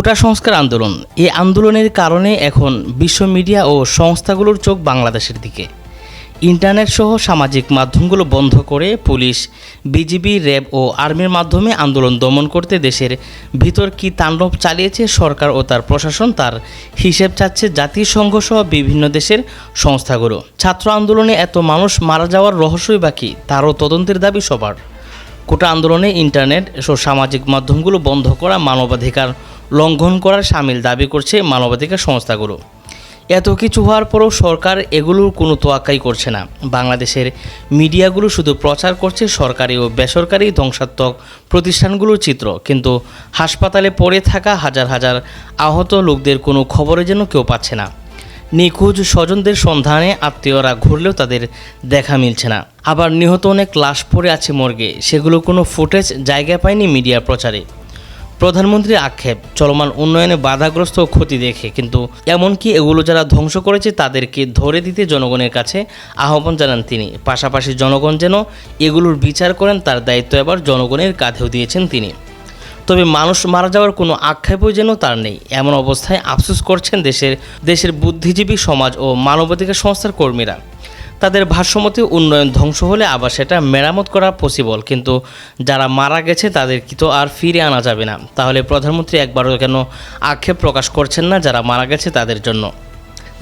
কোটা সংস্কার আন্দোলন। এই আন্দোলনের কারণে এখন বিশ্ব মিডিয়া ও সংস্থাগুলোর চোখ বাংলাদেশের দিকে। ইন্টারনেট সহ সামাজিক মাধ্যমগুলো বন্ধ করে পুলিশ, বিজিবি, র্যাব ও আর্মির মাধ্যমে আন্দোলন দমন করতে দেশের ভিতর কি তাণ্ডব চালিয়েছে সরকার ও তার প্রশাসন তার হিসেব চাচ্ছে জাতিসংঘ সহ বিভিন্ন দেশের সংস্থাগুলো। ছাত্র আন্দোলনে এত মানুষ মারা যাওয়ার রহস্যই বাকি তারও তদন্তের দাবি সবার। কোটা আন্দোলনে ইন্টারনেট ও সামাজিক মাধ্যমগুলো বন্ধ করা মানবাধিকার লঙ্ঘন করার সামিল দাবি করছে মানবাধিকার সংস্থাগুলো। এত কিছু হওয়ার পরও সরকার এগুলোর কোনো তোয়াক্কাই করছে না। বাংলাদেশের মিডিয়াগুলো শুধু প্রচার করছে সরকারি ও বেসরকারি ধ্বংসাত্মক প্রতিষ্ঠানগুলোর চিত্র, কিন্তু হাসপাতালে পড়ে থাকা হাজার হাজার আহত লোকদের কোনো খবরে যেন কেউ পাচ্ছে না। নিখোঁজ স্বজনদের সন্ধানে আত্মীয়রা ঘুরলেও তাদের দেখা মিলছে না। আবার নিহত অনেক লাশ পড়ে আছে মর্গে, সেগুলো কোনো ফুটেজ জায়গা পায়নি মিডিয়া প্রচারে। প্রধানমন্ত্রীর আক্ষেপ, চলমান উন্নয়নে বাধাগ্রস্ত ক্ষতি দেখে। কিন্তু এমনকি এগুলো যারা ধ্বংস করেছে, তাদেরকে ধরে দিতে জনগণের কাছে আহ্বান জানান তিনি। পাশাপাশি জনগণ যেন এগুলোর বিচার করেন, তার দায়িত্ব এবার জনগণের কাঁধেও দিয়েছেন তিনি। তবে মানুষ মারা যাওয়ার কোনো আক্ষেপও যেন তার নেই। এমন অবস্থায় আফসোস করছেন দেশের দেশের বুদ্ধিজীবী সমাজ ও মানবাধিকার সংস্থার কর্মীরা। তাদের ভাষ্যমতে উন্নয়ন ধ্বংস হলে আবার সেটা মেরামত করা পসিবল কিন্তু যারা মারা গেছে তাদের কি তো আর ফিরে আনা যাবে না। তাহলে প্রধানমন্ত্রী একবারও কেন আক্ষেপ প্রকাশ করছেন না যারা মারা গেছে তাদের জন্য?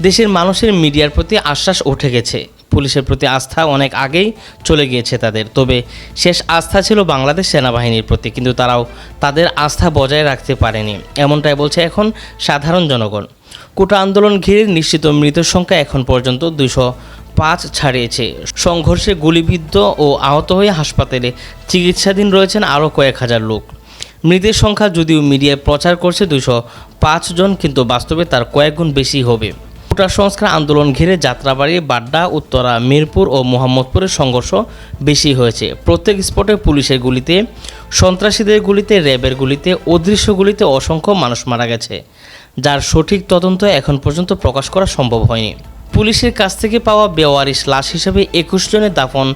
দেশের মানুষের মিডিয়ার প্রতি আশ্বাস উঠে গেছে। পুলিশের প্রতি আস্থা অনেক আগেই চলে গিয়েছে তাদের। তবে শেষ আস্থা ছিল বাংলাদেশ সেনাবাহিনীর প্রতি, কিন্তু তারাও তাদের আস্থা বজায় রাখতে পারেনি। এমনটাই বলছে এখন সাধারণ জনগণ। কোটা আন্দোলন ঘিরে নিশ্চিত মৃতের সংখ্যা এখন পর্যন্ত দুইশো পাঁচ ছাড়িয়েছে। সংঘর্ষে গুলিবিদ্ধ ও আহত হয়ে হাসপাতালে চিকিৎসাধীন রয়েছেন আরও কয়েক হাজার লোক। মৃতের সংখ্যা যদিও মিডিয়ায় প্রচার করছে দুশো জন, কিন্তু বাস্তবে তার কয়েক গুণ বেশি হবে। কোটা সংস্কার আন্দোলন ঘিরে যাত্রাবাড়ি, বাড্ডা, উত্তরা, মিরপুর ও মোহাম্মদপুরের সংঘর্ষ বেশি হয়েছে। প্রত্যেক স্পটে পুলিশের গুলিতে, সন্ত্রাসীদের গুলিতে, র্যাবের গুলিতে, অদৃশ্য গুলিতে অসংখ্য মানুষ মারা গেছে, যার সঠিক তদন্ত এখন পর্যন্ত প্রকাশ করা সম্ভব হয়নি। পুলিশের কাছ থেকে পাওয়া বেওয়ারিশ লাশ হিসেবে একুশ জনের দাফন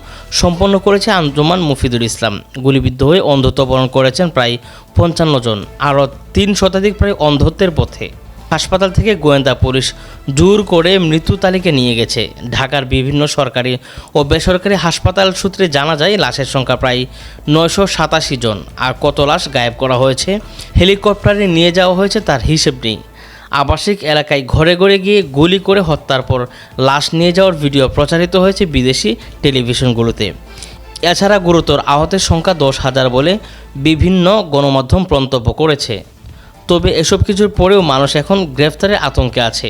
সম্পন্ন করেছে আঞ্জুমান মুফিদুল ইসলাম। গুলিবিদ্ধ হয়ে অন্ধত্ব বরণ করেছেন প্রায় পঞ্চান্ন জন, আরও তিন শতাধিক প্রায় অন্ধত্বের পথে। হাসপাতাল থেকে গোয়েন্দা পুলিশ জোর করে মৃত্যু তালিকা নিয়ে গেছে। ঢাকার বিভিন্ন সরকারি ও বেসরকারি হাসপাতাল সূত্রে জানা যায়, লাশের সংখ্যা প্রায় নয়শো সাতাশি জন। আর কত লাশ গায়েব করা হয়েছে, হেলিকপ্টারে নিয়ে যাওয়া হয়েছে তার হিসেব নেই। আবাসিক এলাকায় ঘরে ঘরে গিয়ে গুলি করে হত্যার পর লাশ নিয়ে যাওয়ার ভিডিও প্রচারিত হয়েছে বিদেশি টেলিভিশনগুলোতে। এছাড়া গুরুতর আহতের সংখ্যা দশ হাজার বলে বিভিন্ন গণমাধ্যম মন্তব্য করেছে। তবে এসব কিছুর পরেও মানুষ এখন গ্রেফতারের আতঙ্কে আছে।